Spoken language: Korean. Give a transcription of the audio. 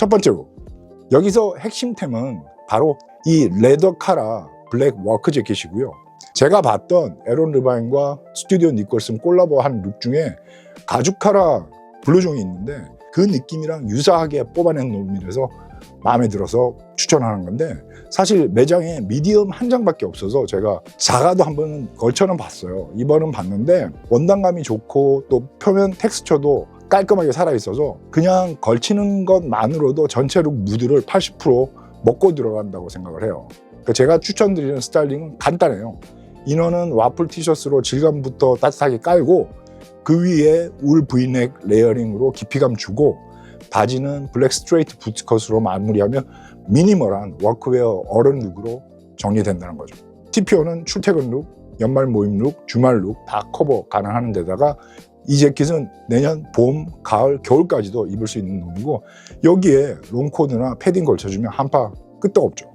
첫 번째로 여기서 핵심템은 바로 이 레더 카라 블랙 워크 재킷이고요. 제가 봤던 에론 르바인과 스튜디오 니콜슨 콜라보한 룩 중에 가죽 카라 블루종이 있는데 그 느낌이랑 유사하게 뽑아낸 놈이라서 마음에 들어서 추천하는 건데 사실 매장에 미디엄 한 장밖에 없어서 제가 작아도 한번 걸쳐는 봤어요. 이번은 봤는데 원단감이 좋고 또 표면 텍스처도 깔끔하게 살아있어서 그냥 걸치는 것만으로도 전체 룩 무드를 80% 먹고 들어간다고 생각을 해요. 그러니까 제가 추천드리는 스타일링은 간단해요. 인원은 와플 티셔츠로 질감부터 따뜻하게 깔고 그 위에 울 브이넥 레이어링으로 깊이감 주고 바지는 블랙 스트레이트 부츠컷으로 마무리하면 미니멀한 워크웨어 어른 룩으로 정리된다는 거죠. TPO는 출퇴근 룩, 연말 모임 룩, 주말 룩 다 커버 가능하는 데다가 이 재킷은 내년 봄, 가을, 겨울까지도 입을 수 있는 놈이고 여기에 롱코드나 패딩 걸쳐주면 한파 끄떡 없죠.